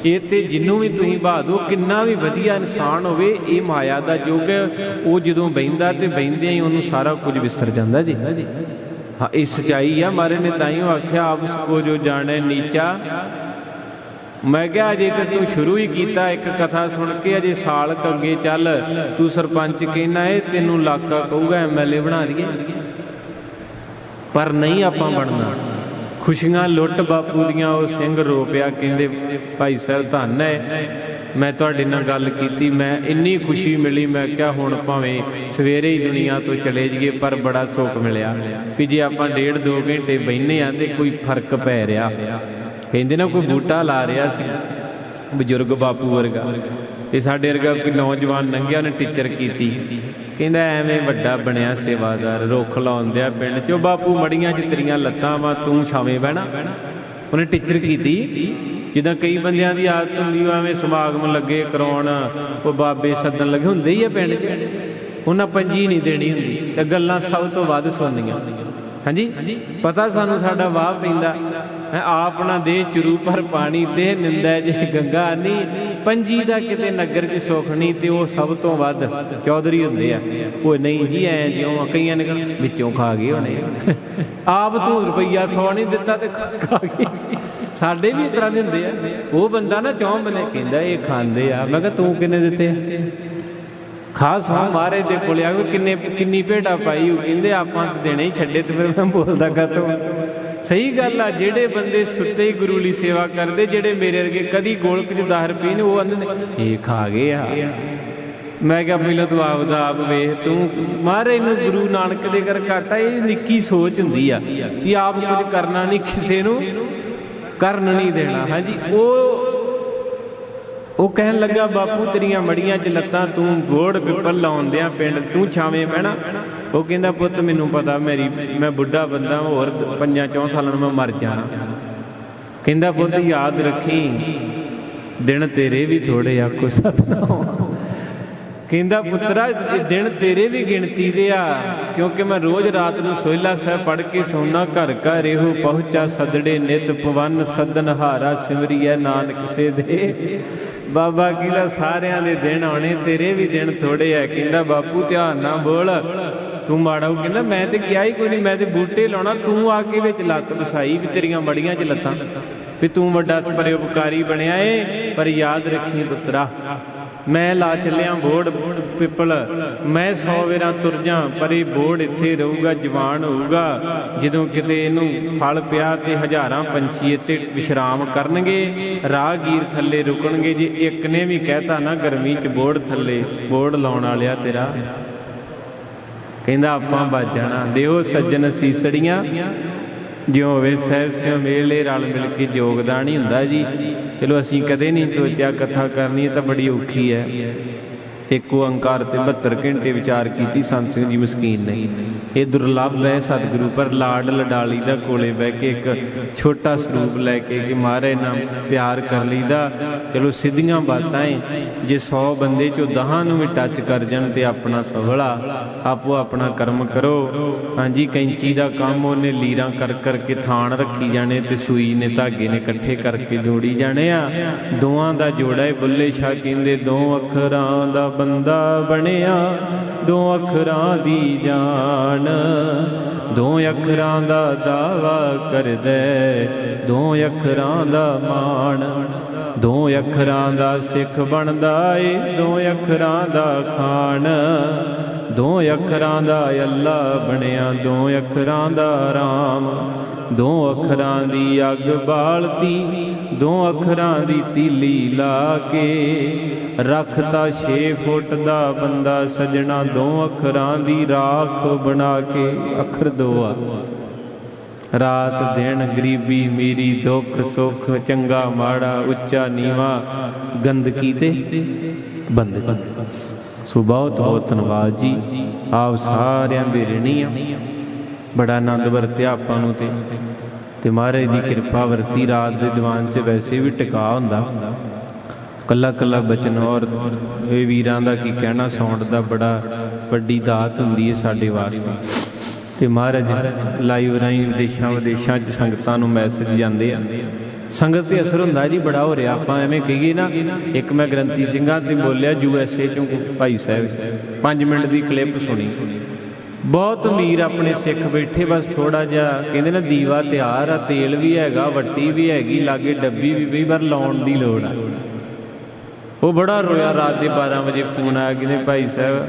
ਇਹ ਤੇ ਜਿੰਨੂੰ ਵੀ ਤੁਸੀਂ ਬਾਦੋ ਕਿੰਨਾ ਵੀ ਵਧੀਆ ਇਨਸਾਨ ਹੋਵੇ, ਇਹ ਮਾਇਆ ਦਾ ਯੁੱਗ ਹੈ। ਉਹ ਜਦੋਂ ਬੈੰਦਾ ਤੇ ਬੈੰਦਿਆਂ ਹੀ ਉਹਨੂੰ ਸਾਰਾ ਕੁਝ ਵਿਸਰ ਜਾਂਦਾ ਜੀ। ਹਾਂ, ਇਹ ਸਚਾਈ ਆ। ਮਾਰੇ ਨੇ ਤਾਂ ਹੀ ਆਖਿਆ ਆਪਸ ਕੋ ਜੋ ਜਾਣੇ ਨੀਚਾ। ਮੈਂ ਕਿਹਾ ਅਜੇ ਤੇ ਤੂੰ ਸ਼ੁਰੂ ਹੀ ਕੀਤਾ ਇੱਕ ਕਥਾ ਸੁਣ ਕੇ, ਅਜੇ ਸਾਲ ਕ ਅੱਗੇ ਚੱਲ। ਤੂੰ ਸਰਪੰਚ ਕਹਿਣਾ ਏ, ਤੈਨੂੰ ਇਲਾਕਾ ਕਹੂਗਾ ਐਮਐਲਏ ਬਣਾ ਦਈਏ। ਪਰ ਨਹੀਂ ਆਪਾਂ ਬਣਨਾ। ਖੁਸ਼ੀਆਂ ਲੁੱਟ ਬਾਪੂ ਦੀਆਂ, ਉਹ ਸਿੰਘ ਰੋ ਪਿਆ ਕਹਿੰਦੇ, ਭਾਈ ਸਾਹਿਬ, ਧੰਨ ਹੈ ਮੈਂ ਤੁਹਾਡੇ ਨਾਲ ਗੱਲ ਕੀਤੀ, ਮੈਂ ਇੰਨੀ ਖੁਸ਼ੀ ਮਿਲੀ, ਮੈਂ ਕਿਹਾ ਹੁਣ ਭਾਵੇਂ ਸਵੇਰੇ ਹੀ ਦੁਨੀਆ ਤੋਂ ਚਲੇ ਜਾਈਏ, ਪਰ ਬੜਾ ਸੁੱਖ ਮਿਲਿਆ। ਵੀ ਜੇ ਆਪਾਂ ਡੇਢ ਦੋ ਘੰਟੇ ਬੈਠਨੇ ਆ ਤੇ ਕੋਈ ਫ਼ਰਕ ਪੈ ਰਿਹਾ। ਕਹਿੰਦੇ ਨਾ ਕੋਈ ਬੂਟਾ ਲਾ ਰਿਹਾ ਸੀ, ਬਜ਼ੁਰਗ ਬਾਪੂ ਵਰਗਾ। ਤੇ ਸਾਡੇ ਵਰਗਾ ਕੋਈ ਨੌਜਵਾਨ ਲੰਘਿਆ ਉਹਨੇ ਟੀਚਰ ਕੀਤੀ। ਕਹਿੰਦਾ ਐਵੇਂ ਵੱਡਾ ਬਣਿਆ ਸੇਵਾਦਾਰ, ਰੁੱਖ ਲਾਉਂਦਿਆ ਪਿੰਡ ਚ। ਉਹ ਬਾਪੂ ਮੜੀਆਂ ਚ ਤੇਰੀਆਂ ਲੱਤਾਂ ਵਾ, ਤੂੰ ਛਾਵੇਂ ਬਹਿਣਾ। ਉਹਨੇ ਟੀਚਰ ਕੀਤੀ। ਜਿੱਦਾਂ ਕਈ ਬੰਦਿਆਂ ਦੀ ਆਦਤ ਹੁੰਦੀ, ਉਹ ਐਵੇਂ ਸਮਾਗਮ ਲੱਗੇ ਕਰਾਉਣ, ਉਹ ਬਾਬੇ ਸੱਦਣ ਲੱਗੇ। ਹੁੰਦੇ ਹੀ ਆ ਪਿੰਡ 'ਚ। ਉਹਨਾਂ ਪੰਜੀ ਨਹੀਂ ਦੇਣੀ ਹੁੰਦੀ। ਤੇ ਗੱਲਾਂ ਸਭ ਤੋਂ ਵੱਧ ਸੁਣਨੀਆਂ। ਹਾਂਜੀ? ਪਤਾ ਸਾਨੂੰ ਸਾਡਾ ਵਾਹ ਪੈਂਦਾ। ਆਪ ਨਾ ਦੇ ਚਰੂ ਪਰ ਪਾਣੀ ਤੇ ਨਿੰਦਾ ਜੇ ਗੰਗਾ ਨਹੀਂ। ਪੰਜੀ ਦਾ ਕਿਤੇ ਨਗਰ 'ਚ ਸੁੱਖ ਨਹੀਂ ਤੇ ਉਹ ਸਭ ਤੋਂ ਵੱਧ ਚੌਧਰੀ ਹੁੰਦੇ ਆ। ਉਹ ਨਹੀਂ ਜੀ, ਐ ਜਿਉਂ ਕਈਆਂ ਨੇ ਵਿੱਚੋਂ ਖਾ ਗਏ ਹੋਣੇ। ਆਪ ਤੂੰ ਰੁਪਈਆ 100 ਨਹੀਂ ਦਿੱਤਾ ਤੇ ਖਾ ਗਏ। ਸਾਡੇ ਵੀ ਇਸ ਤਰ੍ਹਾਂ ਦੇ ਹੁੰਦੇ ਆ। ਉਹ ਬੰਦਾ ਨਾ ਚੌਂ ਬਨੇ ਕਹਿੰਦਾ, ਇਹ ਖਾਂਦੇ ਆ। ਮੈਂ ਕਿਹਾ, ਤੂੰ ਕਿੰਨੇ ਦਿੱਤੇ? ਆ ਖਾਸ ਹਾਂ ਮਾਰੇ ਦੇ ਕੋਲ ਆ, ਕਿੰਨੇ, ਕਿੰਨੀ ਭੇਟਾ ਪਾਈ ਉਹ ਕਹਿੰਦੇ, ਆਪਾਂ ਦੇਣੇ ਹੀ ਛੱਡੇ ਤੇ ਫਿਰ ਮੈਂ ਬੋਲਦਾ ਤੂੰ ਸਹੀ ਗੱਲ ਆ, ਜਿਹੜੇ ਬੰਦੇ ਸੁੱਤੇ ਹੀ ਗੁਰੂ ਲਈ ਸੇਵਾ ਕਰਦੇ, ਜਿਹੜੇ ਮੇਰੇ ਵਰਗੇ ਕਦੀ ਗੋਲਕ ਚ 10 ਰੁਪਏ ਨੇ ਉਹ ਆਂਦੇ ਇਹ ਖਾ ਗਏ ਆ। ਮੈਂ ਕਿਹਾ ਪਹਿਲਾਂ ਤੂੰ ਆਪ ਆਪ ਵੇਖ, ਤੂੰ ਮਾਰੇ ਨੂੰ ਗੁਰੂ ਨਾਨਕ ਦੇ ਘਰ ਘਾਟਾ, ਇਹ ਨਿੱਕੀ ਸੋਚ ਹੁੰਦੀ ਆ ਵੀ ਆਪ ਕੁਝ ਕਰਨਾ ਨਹੀਂ, ਕਿਸੇ ਨੂੰ ਕਰਨ ਨਹੀਂ ਦੇਣਾ। ਹਾਂਜੀ, ਉਹ ਉਹ ਕਹਿਣ ਲੱਗਾ, ਬਾਪੂ ਤੇਰੀਆਂ ਮੜੀਆਂ 'ਚ ਲੱਤਾਂ, ਤੂੰ ਬੋੜ ਪਿੱਪਲ ਲਾਉਂਦਿਆਂ ਪਿੰਡ, ਤੂੰ ਛਾਵੇਂ ਬਹਿਣਾ। ਉਹ ਕਹਿੰਦਾ, ਪੁੱਤ, ਮੈਨੂੰ ਪਤਾ ਮੇਰੀ, ਮੈਂ ਬੁੱਢਾ ਬੰਦਾ, ਹੋਰ ਪੰਜਾਂ ਚੌਂ ਸਾਲਾਂ ਨੂੰ ਮੈਂ ਮਰ ਜਾਣਾ। ਕਹਿੰਦਾ, ਪੁੱਤ, ਯਾਦ ਰੱਖੀ, ਦਿਨ ਤੇਰੇ ਵੀ ਥੋੜੇ ਆਖੋ ਸਤਨਾਮ। ਕਹਿੰਦਾ, ਪੁੱਤਰਾ, ਦਿਨ ਤੇਰੇ ਵੀ ਗਿਣਤੀ ਦੇ ਆ, ਕਿਉਂਕਿ ਮੈਂ ਰੋਜ਼ ਰਾਤ ਨੂੰ ਸੋਹਿਲਾ ਸਾਹਿਬ ਪੜ੍ਹ ਕੇ ਸੌਣਾ ਘਰ ਘਰ ਇਹੋ ਪਹੁੰਚਾ, ਸਦੜੇ ਨਿਤ ਪਵਨ, ਸਦਨ ਹਾਰਾ ਸਿਮਰੀਐ ਨਾਨਕ ਸੇ ਦੇ ਬਾਬਾ ਕਿਲਾ ਸਾਰਿਆਂ ਦੇ ਦਿਨ ਆਉਣੇ, ਤੇਰੇ ਵੀ ਦਿਨ ਥੋੜੇ ਆ। ਕਹਿੰਦਾ, ਬਾਪੂ, ਧਿਆਨ ਨਾਲ ਬੋਲ। ਤੂੰ ਮਾੜਾ ਉਹ ਕਹਿੰਦਾ, ਮੈਂ ਤੇ ਕਿਹਾ ਹੀ ਕੋਈ ਨਹੀਂ ਮੈਂ ਤੇ ਬੂਟੇ ਲਾਉਣਾ, ਤੂੰ ਆ ਕੇ ਵਿੱਚ ਲੱਤ ਵਸਾਈ ਵੀ ਤੇਰੀਆਂ ਮੜੀਆਂ 'ਚ ਲੱਤਾਂ। ਵੀ ਤੂੰ ਵੱਡਾ ਪਰਉਪਕਾਰੀ ਬਣਿਆ ਏ, ਪਰ ਯਾਦ ਰੱਖੀ ਪੁੱਤਰਾ, ਮੈਂ ਲਾ ਚੱਲਿਆ ਬੋੜ ਪਿੱਪਲ, ਮੈਂ ਸੌ ਵੇਰਾ ਤੁਰ ਜਾ, ਪਰ ਇਹ ਬੋੜ ਇੱਥੇ ਰਹੂਗਾ, ਜਵਾਨ ਹੋਊਗਾ। ਜਦੋਂ ਕਿਤੇ ਇਹਨੂੰ ਫਲ ਪਿਆ ਤੇ ਹਜ਼ਾਰਾਂ ਪੰਛੀ ਇੱਥੇ ਵਿਸ਼ਰਾਮ ਕਰਨਗੇ, ਰਾਹਗੀਰ ਥੱਲੇ ਰੁਕਣਗੇ, ਜੇ ਇੱਕ ਨੇ ਵੀ ਕਹਿਤਾ ਨਾ, ਗਰਮੀ ਚ ਬੋੜ ਥੱਲੇ, ਬੋੜ ਲਾਉਣ ਵਾਲਿਆ ਤੇਰਾ। ਕਹਿੰਦਾ ਆਪਾਂ ਬਚ ਜਾਣਾ। ਦਿਓ ਸੱਜਣ ਸੀਸੜੀਆਂ, ਜਿਉਂ ਹੋਵੇ ਸਹਿਬ ਸਿਉ ਮੇਲੇ ਰਲ ਮਿਲ ਕੇ ਯੋਗਦਾਨ ਹੀ ਹੁੰਦਾ ਜੀ। ਚਲੋ ਅਸੀਂ ਕਦੇ ਨਹੀਂ ਸੋਚਿਆ, ਕਥਾ ਕਰਨੀ ਇਹ ਤਾਂ ਬੜੀ ਔਖੀ ਹੈ। ਇੱਕ ਓੰਕਾਰ ਤੇ 72 ਘੰਟੇ ਵਿਚਾਰ ਕੀਤੀ, ਸੰਤ ਸਿੰਘ ਜੀ ਮਸਕੀਨ ਨੇ। ਇਹ ਦੁਰਲੱਭ ਹੈ ਸਤਿਗੁਰੂ, ਪਰ ਲਾਡ ਲਡਾਲੀ ਦਾ ਕੋਲੇ ਬਹਿ ਕੇ ਇੱਕ ਛੋਟਾ ਸਰੂਪ ਲੈ ਕੇ ਕਿ ਮਹਾਰਾਜ ਨਾਲ ਪਿਆਰ ਕਰ ਲਈਦਾ। ਚਲੋ ਸਿੱਧੀਆਂ ਬਾਤਾਂ ਏ, ਜੇ 100 ਬੰਦੇ ਚੋਂ 10 ਨੂੰ ਵੀ ਟੱਚ ਕਰ ਜਾਣ ਤੇ ਆਪਣਾ ਸਵਲਾ, ਆਪੋ ਆਪਣਾ ਕਰਮ ਕਰੋ। ਹਾਂਜੀ, ਕੈਂਚੀ ਦਾ ਕੰਮ ਉਹਨੇ ਲੀਰਾਂ ਕਰ ਕਰਕੇ ਥਾਣ ਰੱਖੀ ਜਾਣੇ ਤੇ ਸੂਈ ਨੇ ਧਾਗੇ ਨੇ ਇਕੱਠੇ ਕਰਕੇ ਜੋੜੀ ਜਾਣੇ ਆ। ਦੋਵਾਂ ਦਾ ਜੋੜਾ ਏ ਬੁੱਲੇ ਸ਼ਾਹ ਕਹਿੰਦੇ, ਦੋ ਅੱਖਰਾਂ ਦਾ ਬੰਦਾ ਬਣਿਆ, ਦੋ ਅੱਖਰਾਂ ਦੀ ਜਾਨ। ਦੋ ਅੱਖਰਾਂ ਦਾ ਦਾਵਾ ਕਰਦਾ ਦੋ ਅੱਖਰਾਂ ਦਾ ਮਾਣ। ਦੋ ਅੱਖਰਾਂ ਦਾ ਸਿੱਖ ਬਣਦਾ ਏ, ਦੋ ਅੱਖਰਾਂ ਦਾ ਖਾਣ ਦੋ ਅੱਖਰਾਂ ਦਾ ਅੱਲਾ ਬਣਿਆ, ਦੋ ਅੱਖਰਾਂ ਦਾ ਰਾਮ। ਦੋ ਅੱਖਰਾਂ ਦੀ ਅੱਗ ਬਾਲਤੀ, ਦੋ ਅੱਖਰਾਂ ਦੀ ਤੀਲੀ ਲਾ ਕੇ। ਰੱਖਤਾ 6 ਫੁੱਟ ਦਾ ਬੰਦਾ ਸਜਣਾ, ਦੋ ਅੱਖਰਾਂ ਦੀ ਰਾਖ ਬਣਾ ਕੇ। ਅੱਖਰ ਦੋਆ ਰਾਤ ਦਿਨ ਗਰੀਬੀ ਮੇਰੀ ਦੁੱਖ ਸੁੱਖ, ਚੰਗਾ ਮਾੜਾ ਉੱਚਾ ਨੀਵਾ। ਗੰਦਗੀ ਤੇ ਬੰਦਗੀ। ਸੋ ਬਹੁਤ ਬਹੁਤ ਧੰਨਵਾਦ ਜੀ। ਆਪ ਸਾਰਿਆਂ ਦੇ ਰਿਣੀ ਆ ਬੜਾ ਆਨੰਦ ਵਰਤਿਆ ਆਪਾਂ ਨੂੰ ਤੇ। ਤੇ ਮਹਾਰਾਜ ਦੀ ਕਿਰਪਾ ਵਰਤੀ ਰਾਤ ਦੇ ਦੀਵਾਨ 'ਚ ਵੈਸੇ ਵੀ ਟਿਕਾ ਹੁੰਦਾ। ਕੱਲਾ ਕੱਲਾ ਬਚਨ ਔਰ ਇਹ ਵੀਰਾਂ ਦਾ ਕੀ ਕਹਿਣਾ ਸਾਊਂਡ ਦਾ ਬੜਾ ਵੱਡੀ ਦਾਤ ਹੁੰਦੀ ਹੈ ਸਾਡੇ ਵਾਸਤੇ। ਤੇ ਮਹਾਰਾਜ ਲਾਈਵ ਰਾਹੀਂ ਵਿਦੇਸ਼ਾਂ ਵਿਦੇਸ਼ਾਂ 'ਚ ਸੰਗਤਾਂ ਨੂੰ ਮੈਸੇਜ ਜਾਂਦੇ ਆ। ਸੰਗਤ ਤੇ ਅਸਰ ਹੁੰਦਾ ਜੀ, ਬੜਾ ਹੋ ਰਿਹਾ। ਆਪਾਂ ਐਵੇਂ ਕਹੀਏ ਨਾ, ਇੱਕ ਮੈਂ ਗ੍ਰੰਥੀ ਸਿੰਘਾਂ ਤੇ ਬੋਲਿਆ ਯੂ ਐਸ ਏ ਚੋਂ ਭਾਈ ਸਾਹਿਬ। 5 ਮਿੰਟ ਦੀ ਕਲਿੱਪ ਸੁਣੀ। ਬਹੁਤ ਅਮੀਰ ਆਪਣੇ ਸਿੱਖ ਬੈਠੇ, ਬਸ ਥੋੜਾ ਜਿਹਾ ਕਹਿੰਦੇ ਨਾ, ਦੀਵਾ ਤਿਆਰ ਆ, ਤੇਲ ਵੀ ਹੈਗਾ, ਵੱਟੀ ਵੀ ਹੈਗੀ, ਲਾਗੇ ਡੱਬੀ ਵੀ ਪਈ, ਪਰ ਲਾਉਣ ਦੀ ਲੋੜ ਆ। ਉਹ ਬੜਾ ਰੋਇਆ, ਰਾਤ ਦੇ 12 ਵਜੇ ਫੋਨ ਆਇਆ, ਕਹਿੰਦੇ ਭਾਈ ਸਾਹਿਬ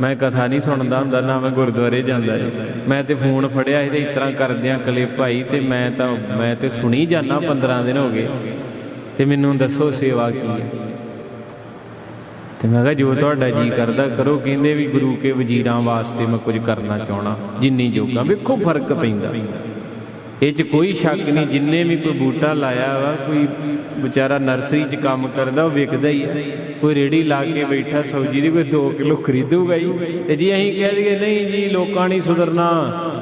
ਮੈਂ ਕਥਾ ਨਹੀਂ ਸੁਣਦਾ ਹੁੰਦਾ, ਨਾ ਮੈਂ ਗੁਰਦੁਆਰੇ ਜਾਂਦਾ ਜੀ। ਮੈਂ ਤੇ ਫੋਨ ਫੜਿਆ ਸੀ ਤੇ ਇਸ ਤਰ੍ਹਾਂ ਕਰਦਿਆਂ ਕਲੇ ਭਾਈ ਤੇ ਮੈਂ ਤਾਂ, ਮੈਂ ਤੇ ਸੁਣੀ ਜਾਣਾ 15 ਦਿਨ ਹੋ ਗਏ। ਤੇ ਮੈਨੂੰ ਦੱਸੋ ਸੇਵਾ ਕੀ ਹੈ? ਤੇ ਮੈਂ ਕਿਹਾ ਜੋ ਤੁਹਾਡਾ ਜੀ ਕਰਦਾ ਕਰੋ, ਕਹਿੰਦੇ ਵੀ ਗੁਰੂ ਕੇ ਵਜ਼ੀਰਾਂ ਵਾਸਤੇ ਮੈਂ ਕੁਝ ਕਰਨਾ ਚਾਹਣਾ ਜਿੰਨੀ ਜੋਗਾ। ਵੇਖੋ ਫ਼ਰਕ ਪੈਂਦਾ। ਇਹ ਚ ਕੋਈ ਸ਼ੱਕ ਨਹੀਂ, ਜਿੰਨੇ ਵੀ ਕੋਈ ਬੂਟਾ ਲਾਇਆ ਵਾ, ਕੋਈ ਵਿਚਾਰਾ ਨਰਸਰੀ 'ਚ ਕੰਮ ਕਰਦਾ, ਉਹ ਵਿਕਦਾ ਹੀ ਹੈ ਕੋਈ ਰੇੜੀ ਲਾ ਕੇ ਬੈਠਾ, ਸਬਜ਼ੀ ਦੀ ਕੋਈ 2 ਕਿਲੋ ਖਰੀਦੂਗਾ ਹੀ। ਤੇ ਜੀ ਅਸੀਂ ਕਹਿ ਦਈਏ, ਨਹੀਂ ਜੀ, ਲੋਕਾਂ ਨਹੀਂ ਸੁਧਰਨਾ,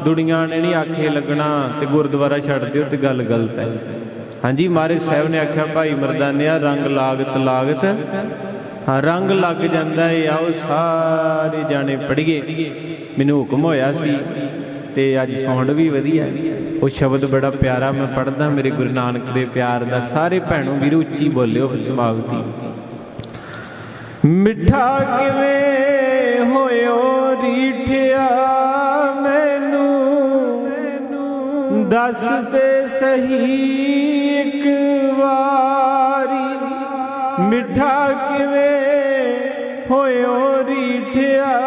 ਦੁਨੀਆ ਨੇ ਨਹੀਂ ਆਖੇ ਲੱਗਣਾ, ਤੇ ਗੁਰਦੁਆਰਾ ਛੱਡ ਦਿਓ, ਤੇ ਗੱਲ ਗਲਤ ਹੈ। ਹਾਂਜੀ, ਮਹਾਰਾਜ ਸਾਹਿਬ ਨੇ ਆਖਿਆ, ਭਾਈ ਮਰਦਾਨਿਆ, ਰੰਗ ਲਾਗਤ ਲਾਗਤ। ਹਾਂ, ਰੰਗ ਲੱਗ ਜਾਂਦਾ ਏ, ਆਓ ਸਾਰੇ ਜਾਣੇ ਪੜੀਏ ਮੈਨੂੰ ਹੁਕਮ ਹੋਇਆ ਸੀ, ਤੇ ਅੱਜ ਸਾਊਂਡ ਵੀ ਵਧੀਆ ਹੈ। ਉਹ ਸ਼ਬਦ ਬੜਾ ਪਿਆਰਾ ਮੈਂ ਪੜਦਾ ਮੇਰੇ ਗੁਰੂ ਨਾਨਕ ਦੇ ਪਿਆਰ ਦਾ। ਸਾਰੇ ਭੈਣੋ ਵੀਰ, ਉੱਚੀ ਬੋਲਿਓ ਸਮਾਗਤੀ ਮਿੱਠਾ ਕਿਵੇਂ ਹੋਇਓ ਰੀਠਿਆ ਮੈਨੂੰ? ਦੱਸ ਤੇ ਸਹੀ ਇੱਕ ਵਾਰੀ। ਮਿੱਠਾ ਕਿਵੇਂ ਹੋਇਓ ਰੀਠਿਆ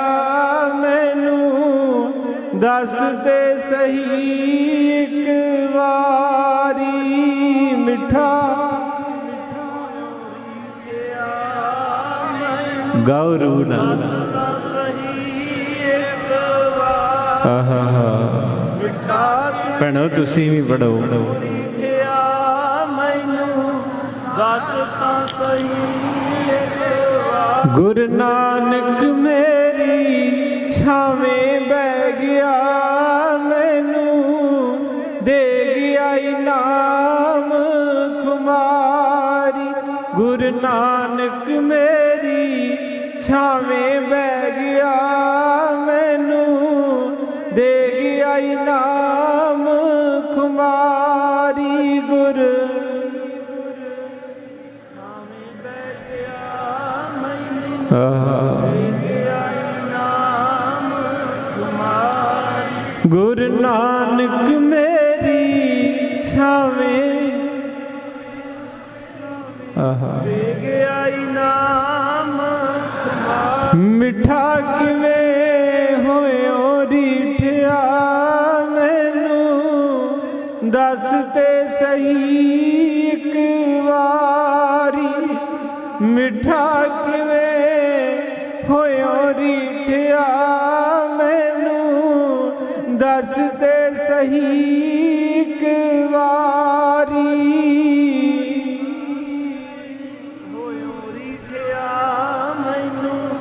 ਮੈਨੂੰ? ਦੱਸ ਤੇ ਸਹੀ ਇੱਕ ਵਾਰੀ ਮਿੱਠਾ ਗੌਰੂ ਨਾ ਆਹਾ ਭੈਣੋ, ਤੁਸੀਂ ਵੀ ਪੜੋ ਗੁਰੂ ਨਾਨਕ ਮੇਰੀ ਛਾਵੇਂ ਬਹਿ ਗਿਆ। ਗੁਰੂ ਨਾਨਕ ਮੇਰੀ ਛਾਵੇਂ। ਆਹਾ। ਮਿੱਠਾ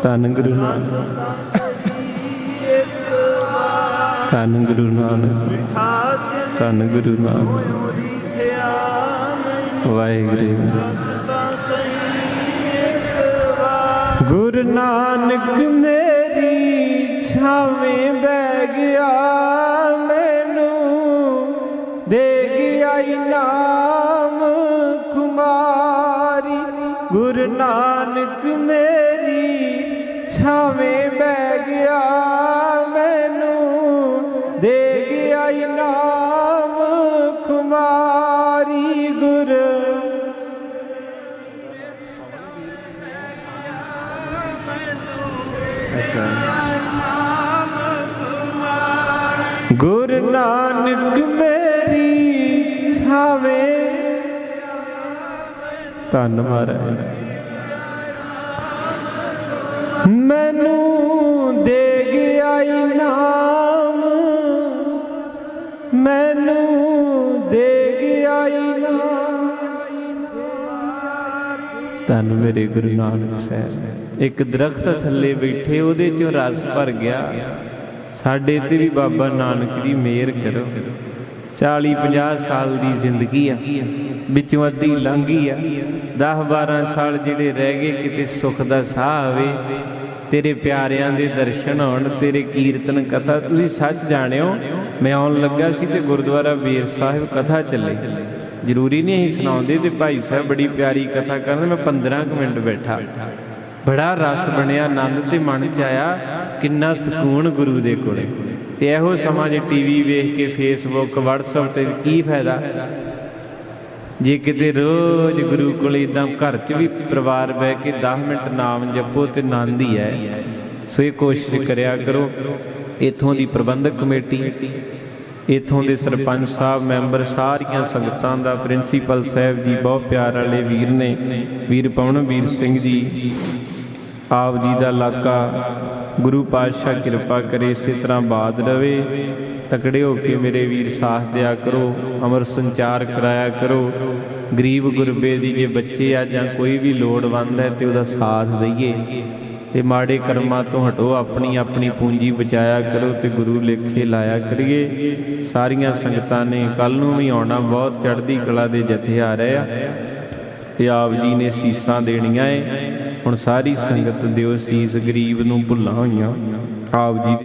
ਧੰਨ ਗੁਰੂ ਨਾਨਕ। ਧੰਨ ਗੁਰੂ ਨਾਨਕ। ਧੰਨ ਗੁਰੂ ਨਾਨਕ। ਵਾਹਿਗੁਰੂ। ਗੁਰੂ ਨਾਨਕ ਮੇਰੀ ਛਾਵੇਂ ਬਹਿ ਗਿਆ। ਖੁਮਾਰੀ ਗੁਰੂ। ਗੁਰੂ ਨਾਨਕ ਮੇਰੀ ਛਾਵੇ। ਧੰਨ ਮਹਾਰਾਜ। ਧੰਨ ਮੇਰੇ ਗੁਰੂ ਨਾਨਕ ਸਾਹਿਬ। ਇੱਕ ਦਰਖਤ ਥੱਲੇ ਬੈਠੇ, ਉਹਦੇ ਚੋਂ ਰਸ ਭਰ ਗਿਆ। ਸਾਡੇ ਤੇ ਵੀ ਬਾਬਾ ਨਾਨਕ ਦੀ ਮਿਹਰ ਕਰੋ। 40 50 ਸਾਲ ਦੀ ਜ਼ਿੰਦਗੀ ਆ। ਵਿੱਚੋਂ ਅੱਧੀ ਲੰਘ ਆ। 10 12 ਸਾਲ ਜਿਹੜੇ ਰਹਿ ਗਏ, ਕਿਤੇ ਸੁਖ ਦਾ ਸਾਹ ਆਵੇ, ਤੇਰੇ ਪਿਆਰਿਆਂ ਦੇ ਦਰਸ਼ਨ ਹੋਣ ਤੇਰੇ ਕੀਰਤਨ ਕਥਾ। ਤੁਸੀਂ ਸੱਚ ਜਾਣਿਓ, ਮੈਂ ਆਉਣ ਲੱਗਾ ਸੀ ਤੇ ਗੁਰਦੁਆਰਾ ਵੀਰ ਸਾਹਿਬ ਕਥਾ ਚੱਲੇ। ਜ਼ਰੂਰੀ ਨਹੀਂ ਅਸੀਂ ਸੁਣਾਉਂਦੇ ਤੇ ਭਾਈ ਸਾਹਿਬ ਬੜੀ ਪਿਆਰੀ ਕਥਾ ਕਰਨ, ਮੈਂ 15 ਕੁ ਮਿੰਟ ਬੈਠਾ। ਬੜਾ ਰਸ ਬਣਿਆ, ਆਨੰਦ ਤੇ ਮਨ ਚ ਆਇਆ, ਕਿੰਨਾ ਸਕੂਨ ਗੁਰੂ ਦੇ ਕੋਲੇ। ਤੇ ਇਹੋ ਸਮਾਂ ਜੇ ਟੀਵੀ ਵੇਖ ਕੇ ਫੇਸਬੁੱਕ WhatsApp ਤੇ ਕੀ ਫਾਇਦਾ? ਜੇ ਕਿਤੇ ਰੋਜ਼ ਗੁਰੂ ਕੋਲੇ ਇਦਾਂ ਘਰ 'ਚ ਵੀ ਪਰਿਵਾਰ ਬਹਿ ਕੇ 10 ਮਿੰਟ ਨਾਮ ਜਪੋ ਤੇ ਆਨੰਦ ਹੀ ਹੈ। ਸੋ ਇਹ ਕੋਸ਼ਿਸ਼ ਕਰਿਆ ਕਰੋ, ਇਥੋਂ ਦੀ ਪ੍ਰਬੰਧਕ ਕਮੇਟੀ। ਇਥੋਂ ਦੇ ਸਰਪੰਚ ਸਾਹਿਬ ਮੈਂਬਰ ਸਾਰੀਆਂ ਸੰਗਤਾਂ ਦਾ ਪ੍ਰਿੰਸੀਪਲ ਸਾਹਿਬ ਜੀ ਬਹੁਤ ਪਿਆਰ ਵਾਲੇ ਵੀਰ ਨੇ। ਵੀਰ ਪਵਨਵੀਰ ਸਿੰਘ ਜੀ ਆਪ ਜੀ ਦਾ ਇਲਾਕਾ ਗੁਰੂ ਪਾਤਸ਼ਾਹ ਕਿਰਪਾ ਕਰੇ ਇਸੇ ਤਰ੍ਹਾਂ ਬਾਦ ਰਵੇ। ਤਕੜੇ ਹੋ ਕੇ ਮੇਰੇ ਵੀਰ ਸਾਥ ਦਿਆ ਕਰੋ ਅਮਰ ਸੰਚਾਰ ਕਰਾਇਆ ਕਰੋ। ਗਰੀਬ ਗੁਰਬੇ ਦੀ ਜੇ ਬੱਚੇ ਆ ਜਾਂ ਕੋਈ ਵੀ ਲੋੜਵੰਦ ਹੈ ਤੇ ਉਹਦਾ ਸਾਥ ਦਈਏ। ਤੇ ਮਾੜੇ ਕਰਮਾਂ ਤੋਂ ਹਟੋ, ਆਪਣੀ ਆਪਣੀ ਪੂੰਜੀ ਬਚਾਇਆ ਕਰੋ ਤੇ ਗੁਰੂ ਲੇਖੇ ਲਾਇਆ ਕਰੀਏ। ਸਾਰੀਆਂ ਸੰਗਤਾਂ ਨੇ ਕੱਲ ਨੂੰ ਵੀ ਆਉਣਾ, ਬਹੁਤ ਚੜ੍ਹਦੀ ਕਲਾ ਦੇ ਜਥੇ ਆ ਰਹੇ ਆ। ਤੇ ਆਪ ਜੀ ਨੇ ਸੀਸਾਂ ਦੇਣੀਆਂ ਏ। ਹੁਣ ਸਾਰੀ ਸੰਗਤ ਦਿਓ ਸੀਸ, ਗਰੀਬ ਨੂੰ ਭੁੱਲਾਂ ਹੋਈਆਂ। ਆਪ ਜੀ